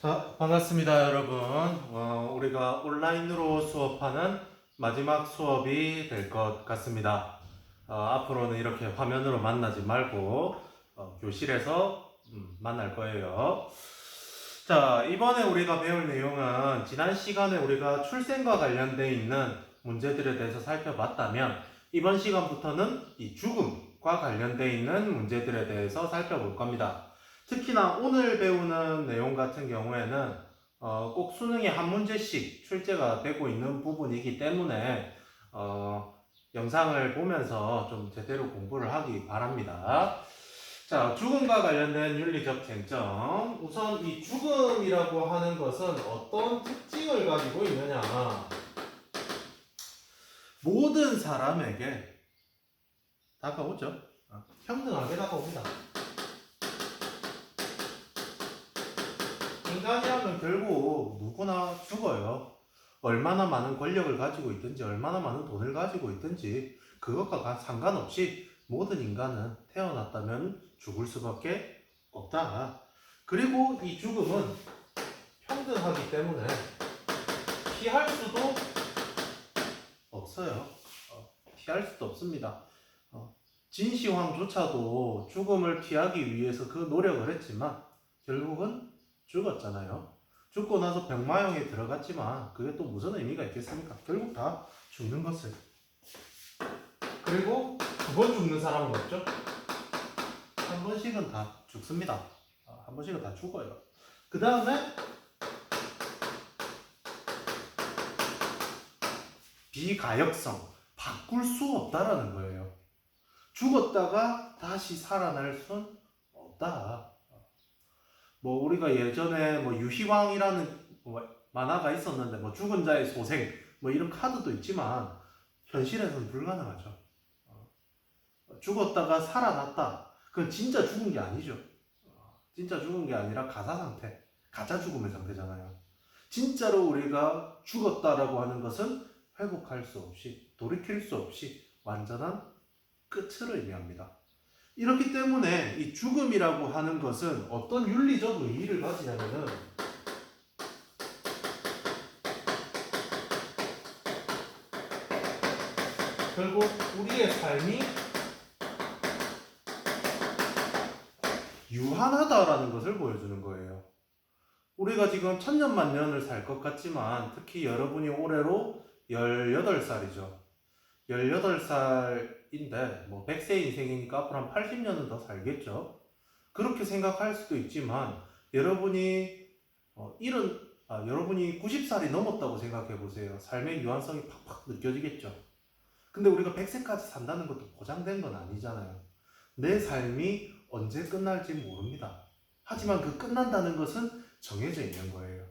자, 반갑습니다, 여러분. 어, 우리가 온라인으로 수업하는 마지막 수업이 될 것 같습니다. 어, 앞으로는 이렇게 화면으로 만나지 말고 어, 교실에서 음, 만날 거예요. 자, 이번에 우리가 배울 내용은 지난 시간에 우리가 출생과 관련되어 있는 문제들에 대해서 살펴봤다면 이번 시간부터는 이 죽음과 관련되어 있는 문제들에 대해서 살펴볼 겁니다. 특히나 오늘 배우는 내용 같은 경우에는 어, 꼭 수능에 한 문제씩 출제가 되고 있는 부분이기 때문에 어, 영상을 보면서 좀 제대로 공부를 하기 바랍니다. 자, 죽음과 관련된 윤리적 쟁점. 우선 이 죽음이라고 하는 것은 어떤 특징을 가지고 있느냐. 모든 사람에게 다가오죠. 어, 평등하게 다가옵니다. 인간이라면 결국 누구나 죽어요. 얼마나 많은 권력을 가지고 있든지, 얼마나 많은 돈을 가지고 있든지, 그것과 가- 상관없이 모든 인간은 태어났다면 죽을 수밖에 없다. 그리고 이 죽음은 평등하기 때문에 피할 수도 없어요. 어, 피할 수도 없습니다. 어, 진시황조차도 죽음을 피하기 위해서 그 노력을 했지만 결국은 죽었잖아요. 죽고 나서 병마용에 들어갔지만 그게 또 무슨 의미가 있겠습니까? 결국 다 죽는 것을. 그리고 두 번 죽는 사람은 없죠? 한 번씩은 다 죽습니다. 아, 한 번씩은 다 죽어요. 그 다음에 비가역성, 바꿀 수 없다라는 거예요. 죽었다가 다시 살아날 순 없다. 뭐 우리가 예전에 뭐 유희왕이라는 뭐 만화가 있었는데 뭐 죽은 자의 소생 뭐 이런 카드도 있지만 현실에서는 불가능하죠. 어, 죽었다가 살아났다. 그건 진짜 죽은 게 아니죠. 어, 진짜 죽은 게 아니라 가사 상태, 가짜 죽음의 상태잖아요. 진짜로 우리가 죽었다라고 하는 것은 회복할 수 없이 돌이킬 수 없이 완전한 끝을 의미합니다. 이렇기 때문에 이 죽음이라고 하는 것은 어떤 윤리적 의미를 가지냐면은 결국 우리의 삶이 유한하다라는 것을 보여주는 거예요. 우리가 지금 천년만 년을 살 것 같지만 특히 여러분이 올해로 18살이죠. 18살 인데 뭐 100세 인생이니까 앞으로 한 80년은 더 살겠죠. 그렇게 생각할 수도 있지만 여러분이 어, 이런 아, 여러분이 90살이 넘었다고 생각해 보세요. 삶의 유한성이 팍팍 느껴지겠죠. 근데 우리가 100세까지 산다는 것도 보장된 건 아니잖아요. 내 삶이 언제 끝날지 모릅니다. 하지만 그 끝난다는 것은 정해져 있는 거예요.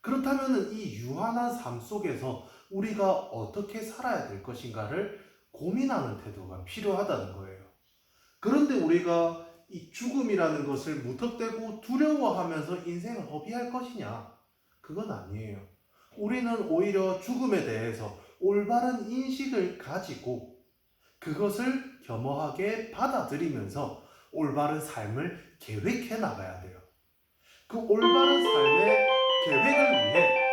그렇다면 이 유한한 삶 속에서 우리가 어떻게 살아야 될 것인가를 고민하는 태도가 필요하다는 거예요. 그런데 우리가 이 죽음이라는 것을 무턱대고 두려워하면서 인생을 허비할 것이냐? 그건 아니에요. 우리는 오히려 죽음에 대해서 올바른 인식을 가지고 그것을 겸허하게 받아들이면서 올바른 삶을 계획해 나가야 돼요. 그 올바른 삶의 계획을 위해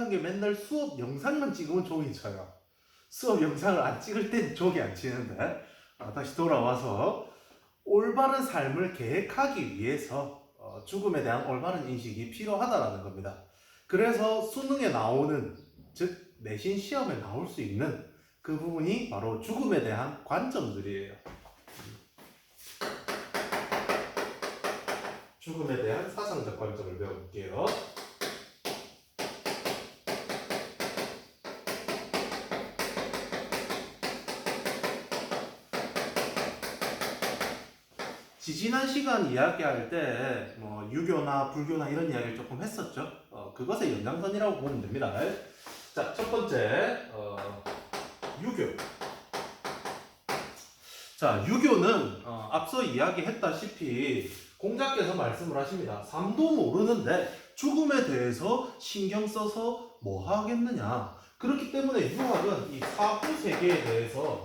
참 신기한 게 맨날 수업 영상만 찍으면 종이 쳐요. 수업 영상을 안 찍을 땐 종이 안 치는데 아, 다시 돌아와서 올바른 삶을 계획하기 위해서 어, 죽음에 대한 올바른 인식이 필요하다라는 겁니다. 그래서 수능에 나오는 즉 내신 시험에 나올 수 있는 그 부분이 바로 죽음에 대한 관점들이에요. 죽음에 대한 사상적 관점을 배워볼게요. 지난 시간 이야기할 때 뭐 유교나 불교나 이런 이야기를 조금 했었죠. 어, 그것의 연장선이라고 보면 됩니다. 자, 첫 번째 어, 유교. 자, 유교는 어, 앞서 이야기했다시피 공자께서 말씀을 하십니다. 삶도 모르는데 죽음에 대해서 신경 써서 뭐 하겠느냐. 그렇기 때문에 유학은 이 사후 세계에 대해서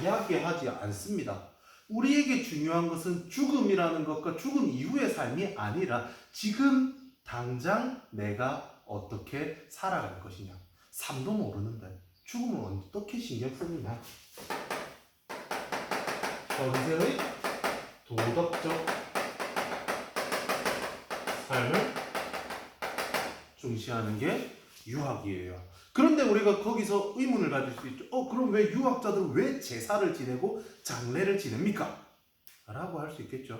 이야기하지 않습니다. 우리에게 중요한 것은 죽음이라는 것과 죽음 이후의 삶이 아니라 지금 당장 내가 어떻게 살아갈 것이냐. 삶도 모르는데 죽음을 어떻게 신경 쓰느냐. 현재의 도덕적 삶을 중시하는 게 유학이에요. 그런데 우리가 거기서 의문을 가질 수 있죠. 어, 그럼 왜 유학자들은 왜 제사를 지내고 장례를 지냅니까? 라고 할 수 있겠죠.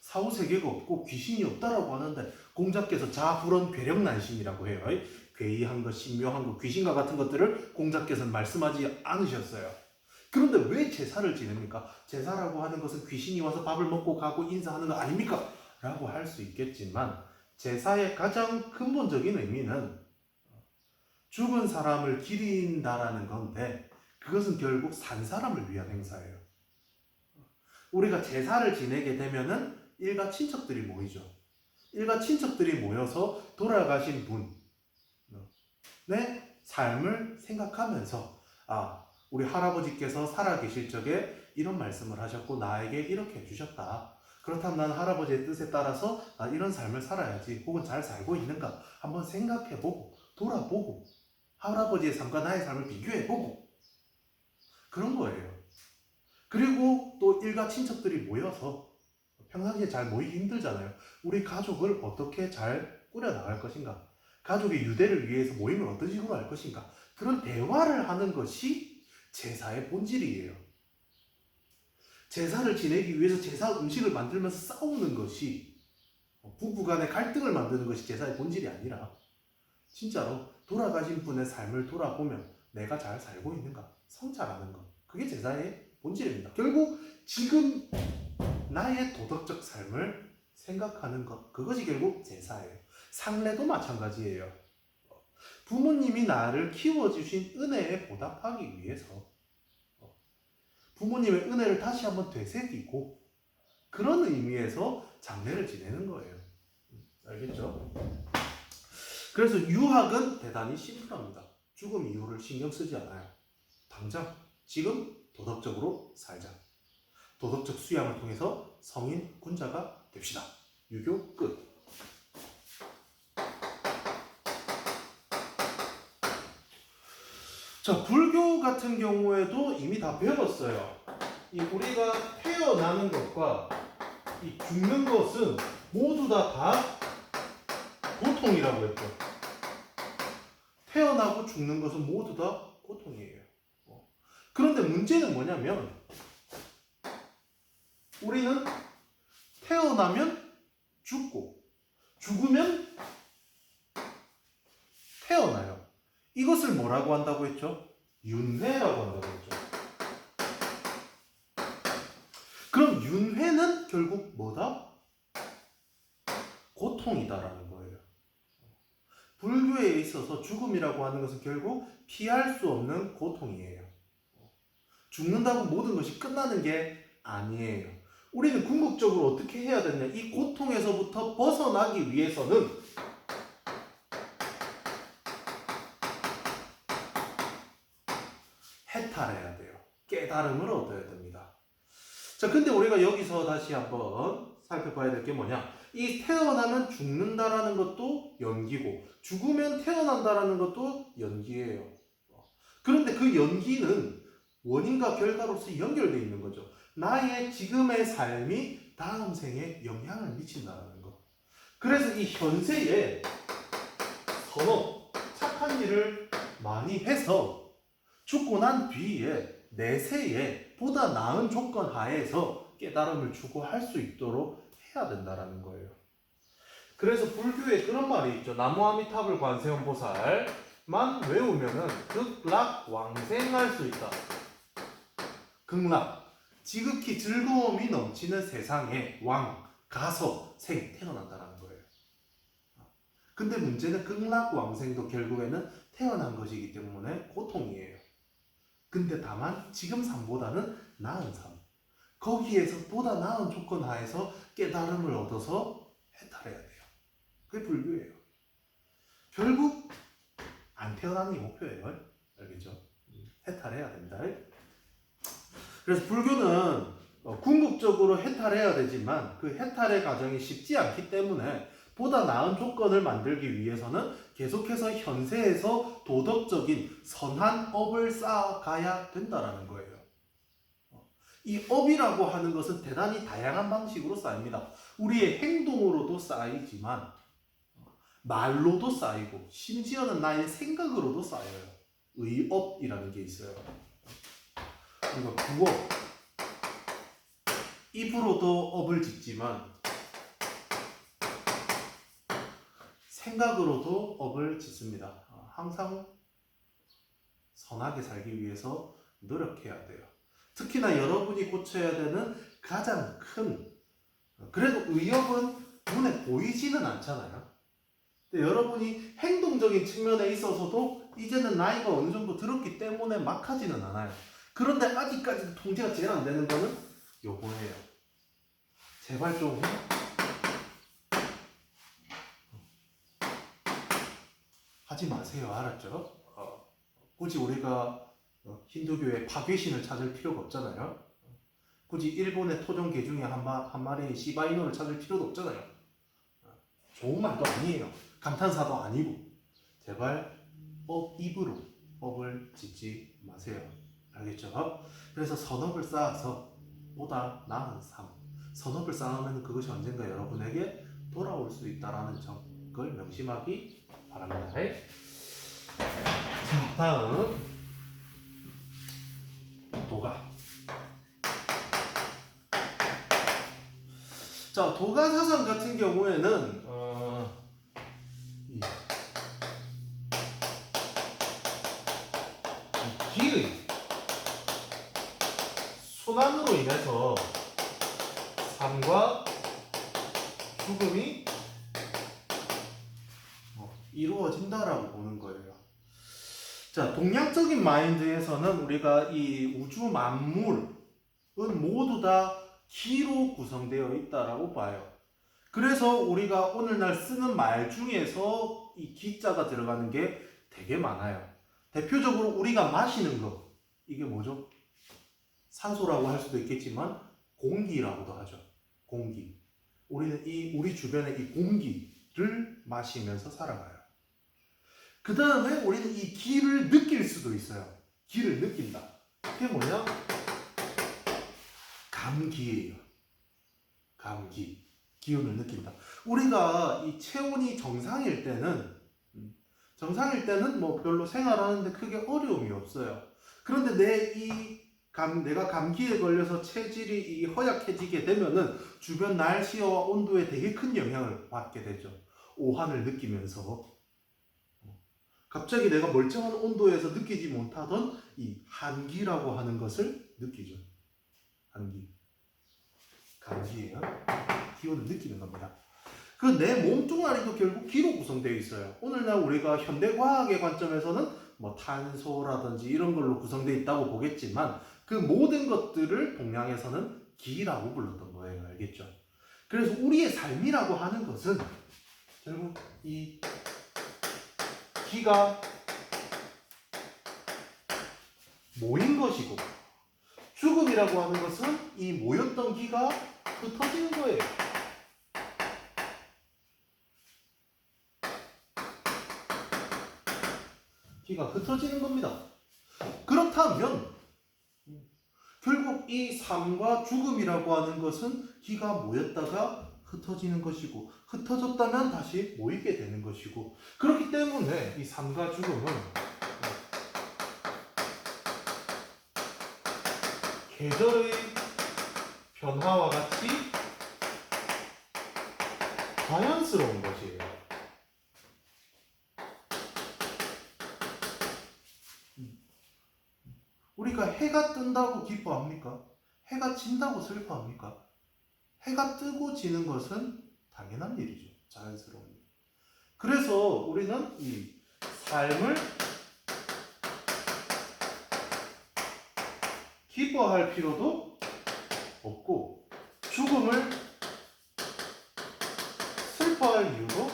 사후 세계가 없고 귀신이 없다라고 하는데 공자께서 자불언 괴력난신이라고 해요. 괴이한 것, 신묘한 것, 귀신과 같은 것들을 공자께서는 말씀하지 않으셨어요. 그런데 왜 제사를 지냅니까? 제사라고 하는 것은 귀신이 와서 밥을 먹고 가고 인사하는 거 아닙니까? 라고 할 수 있겠지만 제사의 가장 근본적인 의미는 죽은 사람을 기린다라는 건데 그것은 결국 산 사람을 위한 행사예요. 우리가 제사를 지내게 되면은 일가 친척들이 모이죠. 일가 친척들이 모여서 돌아가신 분의 삶을 생각하면서 아 우리 할아버지께서 살아계실 적에 이런 말씀을 하셨고 나에게 이렇게 해주셨다. 그렇다면 나는 할아버지의 뜻에 따라서 아, 이런 삶을 살아야지 혹은 잘 살고 있는가 한번 생각해보고 돌아보고 할아버지의 삶과 나의 삶을 비교해보고 그런 거예요. 그리고 또 일가 친척들이 모여서 평상시에 잘 모이기 힘들잖아요. 우리 가족을 어떻게 잘 꾸려나갈 것인가? 가족의 유대를 위해서 모임을 어떤 식으로 할 것인가? 그런 대화를 하는 것이 제사의 본질이에요. 제사를 지내기 위해서 제사 음식을 만들면서 싸우는 것이 부부 간의 갈등을 만드는 것이 제사의 본질이 아니라 진짜로 돌아가신 분의 삶을 돌아보면 내가 잘 살고 있는가 성찰하는 것 그게 제사의 본질입니다. 결국 지금 나의 도덕적 삶을 생각하는 것 그것이 결국 제사예요. 상례도 마찬가지예요. 부모님이 나를 키워주신 은혜에 보답하기 위해서 부모님의 은혜를 다시 한번 되새기고 그런 의미에서 장례를 지내는 거예요. 알겠죠? 그래서 유학은 대단히 심플합니다. 죽음 이후를 신경 쓰지 않아요. 당장 지금 도덕적으로 살자. 도덕적 수양을 통해서 성인 군자가 됩시다. 유교 끝. 자, 불교 같은 경우에도 이미 다 배웠어요. 이 우리가 태어나는 것과 이 죽는 것은 모두 다, 다 고통이라고 했죠. 태어나고 죽는 것은 모두 다 고통이에요. 어. 그런데 문제는 뭐냐면 우리는 태어나면 죽고 죽으면 태어나요. 이것을 뭐라고 한다고 했죠? 윤회라고 한다고 했죠. 그럼 윤회는 결국 뭐다? 고통이다라는. 불교에 있어서 죽음이라고 하는 것은 결국 피할 수 없는 고통이에요. 죽는다고 모든 것이 끝나는 게 아니에요. 우리는 궁극적으로 어떻게 해야 되냐? 이 고통에서부터 벗어나기 위해서는 해탈해야 돼요. 깨달음을 얻어야 됩니다. 자, 근데 우리가 여기서 다시 한번 살펴봐야 될 게 뭐냐? 이 태어나면 죽는다라는 것도 연기고, 죽으면 태어난다라는 것도 연기예요. 그런데 그 연기는 원인과 결과로서 연결되어 있는 거죠. 나의 지금의 삶이 다음 생에 영향을 미친다는 것. 그래서 이 현세에 선업, 착한 일을 많이 해서 죽고 난 뒤에 내세에 보다 나은 조건 하에서 깨달음을 추구할 수 있도록 해야 된다라는 거예요. 그래서 불교에 그런 말이 있죠. 나무아미타불 관세음 보살만 외우면은 극락 왕생할 수 있다. 극락 지극히 즐거움이 넘치는 세상에 왕 가서 생 태어난다라는 거예요. 근데 문제는 극락 왕생도 결국에는 태어난 것이기 때문에 고통이에요. 근데 다만 지금 삶보다는 나은 삶. 거기에서 보다 나은 조건 하에서 깨달음을 얻어서 해탈해야 돼요. 그게 불교예요. 결국 안 태어나는 게 목표예요. 알겠죠? 해탈해야 됩니다. 그래서 불교는 어, 궁극적으로 해탈해야 되지만 그 해탈의 과정이 쉽지 않기 때문에 보다 나은 조건을 만들기 위해서는 계속해서 현세에서 도덕적인 선한 업을 쌓아가야 된다라는 거예요. 어, 이 업이라고 하는 것은 대단히 다양한 방식으로 쌓입니다. 우리의 행동으로도 쌓이지만 어, 말로도 쌓이고 심지어는 나의 생각으로도 쌓여요. 의업이라는 게 있어요. 그러니까 구업 입으로도 업을 짓지만 생각으로도 업을 짓습니다. 어, 항상 선하게 살기 위해서 노력해야 돼요. 특히나 여러분이 고쳐야 되는 가장 큰 어, 그래도 의업은 눈에 보이지는 않잖아요. 근데 여러분이 행동적인 측면에 있어서도 이제는 나이가 어느 정도 들었기 때문에 막 하지는 않아요. 그런데 아직까지도 통제가 제일 안 되는 거는 요거예요. 제발 좀 하지 마세요. 알았죠? 어, 굳이 우리가 어, 힌두교의 파괴신을 찾을 필요가 없잖아요. 굳이 일본의 토종개 중에 한, 마, 한 마리의 시바이노를 찾을 필요도 없잖아요. 어, 좋은 말도 아니에요. 감탄사도 아니고. 제발 업 입으로 업을 짓지 마세요. 알겠죠? 그래서 선업을 쌓아서 보다 나은 삶. 선업을 쌓으면 그것이 언젠가 여러분에게 돌아올 수 있다라는 점을 명심하기 바랍니다. 자, 다음 도가. 자, 도가 사상 같은 경우에는 어, 이, 이 기의 순환으로 인해서 삶과 죽음이 어, 이루어진다라고 보는 거예요. 자, 동양적인 마인드에서는 우리가 이 우주 만물은 모두 다 기로 구성되어 있다라고 봐요. 그래서 우리가 오늘날 쓰는 말 중에서 이 기자가 들어가는 게 되게 많아요. 대표적으로 우리가 마시는 거 이게 뭐죠? 산소라고 할 수도 있겠지만 공기라고도 하죠. 공기. 우리는 이 우리 주변의 이 공기를 마시면서 살아가요. 그 다음에 우리는 이 기를 느낄 수도 있어요. 기를 느낀다. 그게 뭐냐? 감기예요. 감기. 기운을 느낀다. 우리가 이 체온이 정상일 때는 음, 정상일 때는 뭐 별로 생활하는데 크게 어려움이 없어요. 그런데 내 이 감, 내가 감기에 걸려서 체질이 이 허약해지게 되면은 주변 날씨와 온도에 되게 큰 영향을 받게 되죠. 오한을 느끼면서 갑자기 내가 멀쩡한 온도에서 느끼지 못하던 이 한기라고 하는 것을 느끼죠. 한기. 감기예요. 기온을 느끼는 겁니다. 그 내 몸뚱아리도 결국 기로 구성되어 있어요. 오늘날 우리가 현대 과학의 관점에서는 뭐 탄소라든지 이런 걸로 구성되어 있다고 보겠지만 그 모든 것들을 동양에서는 기라고 불렀던 거예요. 알겠죠? 그래서 우리의 삶이라고 하는 것은 결국 이 기가 모인 것이고 죽음이라고 하는 것은 이 모였던 기가 흩어지는 거예요. 기가 흩어지는 겁니다. 그렇다면 결국 이 삶과 죽음이라고 하는 것은 기가 모였다가 흩어지는 것이고 흩어졌다면 다시 모이게 되는 것이고 그렇기 때문에 이 삶과 죽음은 계절의 변화와 같이 자연스러운 것이에요. 우리가 해가 뜬다고 기뻐합니까? 해가 진다고 슬퍼합니까? 해가 뜨고 지는 것은 당연한 일이죠. 자연스러운 일. 그래서 우리는 이 삶을 기뻐할 필요도 없고 죽음을 슬퍼할 이유도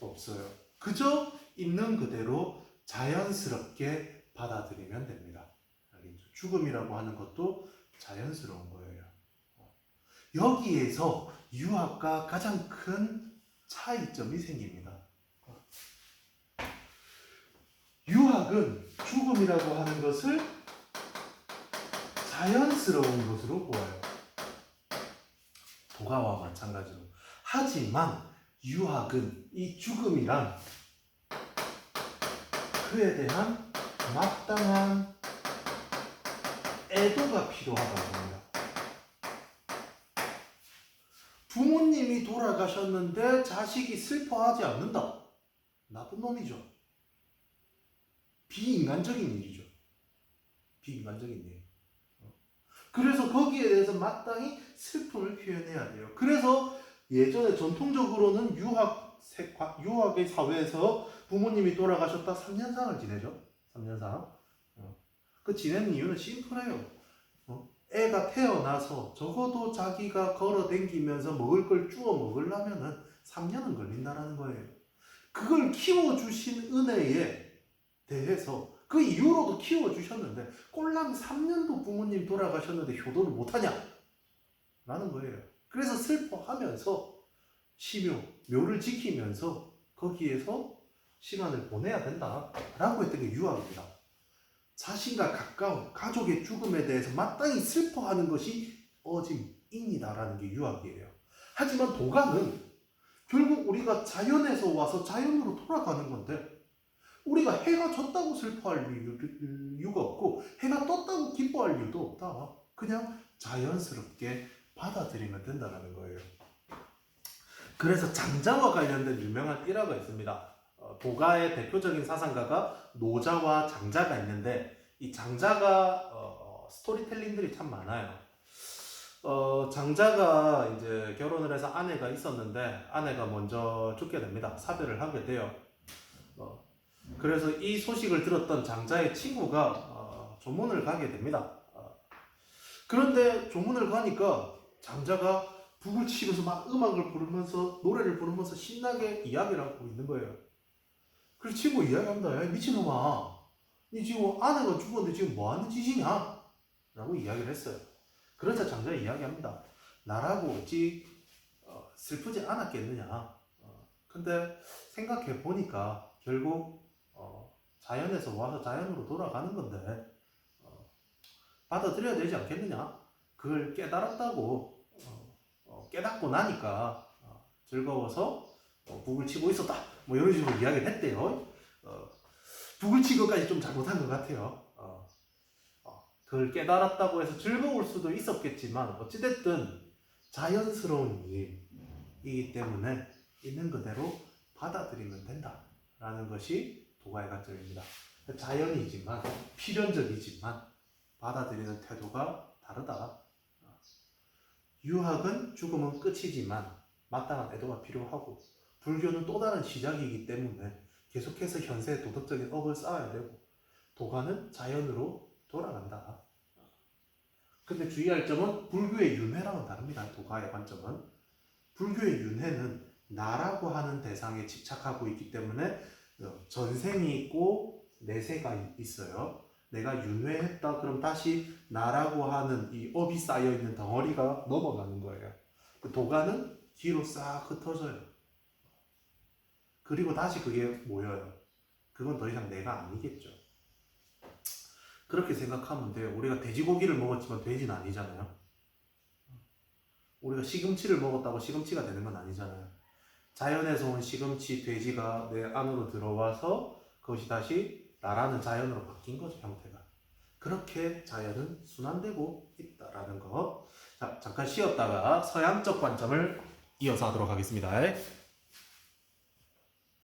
없어요. 그저 있는 그대로 자연스럽게 받아들이면 됩니다. 죽음이라고 하는 것도 자연스러운 거예요. 어. 여기에서 유학과 가장 큰 차이점이 생깁니다. 어. 유학은 죽음이라고 하는 것을 자연스러운 것으로 보아요. 도가와 마찬가지로. 하지만 유학은 이 죽음이란 그에 대한 마땅한 애도가 필요하다고 합니다. 부모님이 돌아가셨는데 자식이 슬퍼하지 않는다. 나쁜 놈이죠. 비인간적인 일이죠. 비인간적인 일. 어. 그래서 거기에 대해서 마땅히 슬픔을 표현해야 돼요. 그래서 예전에 전통적으로는 유학, 유학의 사회에서 부모님이 돌아가셨다 3년상을 지내죠. 3년상. 어. 그 지내는 이유는 심플해요. 어? 애가 태어나서 적어도 자기가 걸어 댕기면서 먹을 걸 주워 먹으려면은 3년은 걸린다라는 거예요. 그걸 키워주신 은혜에 대해서 그 이후로도 키워주셨는데 꼴랑 3년도 부모님 돌아가셨는데 효도를 못하냐? 라는 거예요. 그래서 슬퍼하면서 시묘, 묘를 지키면서 거기에서 시간을 보내야 된다. 라고 했던 게 유학입니다. 자신과 가까운 가족의 죽음에 대해서 마땅히 슬퍼하는 것이 어짐입니다라는 게 유학이에요. 하지만 도가는 결국 우리가 자연에서 와서 자연으로 돌아가는 건데 우리가 해가 졌다고 슬퍼할 이유, 이유가 없고 해가 떴다고 기뻐할 이유도 없다. 그냥 자연스럽게 받아들이면 된다는 거예요. 그래서 장자와 관련된 유명한 일화가 있습니다. 어, 도가의 대표적인 사상가가 노자와 장자가 있는데 이 장자가 어, 스토리텔링들이 참 많아요. 어, 장자가 이제 결혼을 해서 아내가 있었는데 아내가 먼저 죽게 됩니다. 사별을 하게 돼요. 어, 그래서 이 소식을 들었던 장자의 친구가 어, 조문을 가게 됩니다. 어, 그런데 조문을 가니까 장자가 북을 치면서 막 음악을 부르면서 노래를 부르면서 신나게 이야기를 하고 있는 거예요. 그래서 친구 이야기합니다. 야 미친놈아, 니 지금 아내가 죽었는데 지금 뭐 하는 짓이냐? 라고 이야기를 했어요. 그러자 장자가 이야기합니다. 나라고 어찌 어, 슬프지 않았겠느냐? 어, 근데 생각해 보니까 결국 어, 자연에서 와서 자연으로 돌아가는 건데 어, 받아들여야 되지 않겠느냐? 그걸 깨달았다고 깨닫고 나니까 어, 즐거워서 어, 북을 치고 있었다. 뭐 이런 식으로 이야기를 했대요. 어, 친 것까지 좀 잘못한 것 같아요. 어, 어, 그걸 깨달았다고 해서 즐거울 수도 있었겠지만 어찌됐든 자연스러운 일이기 때문에 있는 그대로 받아들이면 된다라는 것이 도가의 관점입니다. 자연이지만 필연적이지만 받아들이는 태도가 다르다. 유학은 죽음은 끝이지만 마땅한 애도가 필요하고 불교는 또 다른 시작이기 때문에 계속해서 현세의 도덕적인 업을 쌓아야 되고 도가는 자연으로 돌아간다. 근데 주의할 점은 불교의 윤회랑은 다릅니다. 도가의 관점은 불교의 윤회는 나라고 하는 대상에 집착하고 있기 때문에 어, 전생이 있고 내세가 있어요. 내가 윤회했다 그럼 다시 나라고 하는 이 업이 쌓여 있는 덩어리가 넘어가는 거예요. 그 도가는 뒤로 싹 흩어져요. 그리고 다시 그게 모여요. 그건 더 이상 내가 아니겠죠. 그렇게 생각하면 돼요. 우리가 돼지고기를 먹었지만 돼지는 아니잖아요. 우리가 시금치를 먹었다고 시금치가 되는 건 아니잖아요. 자연에서 온 시금치, 돼지가 내 안으로 들어와서 그것이 다시 나라는 자연으로 바뀐 거죠, 형태가. 그렇게 자연은 순환되고 있다라는 거. 자, 잠깐 쉬었다가 서양적 관점을 이어서 하도록 하겠습니다.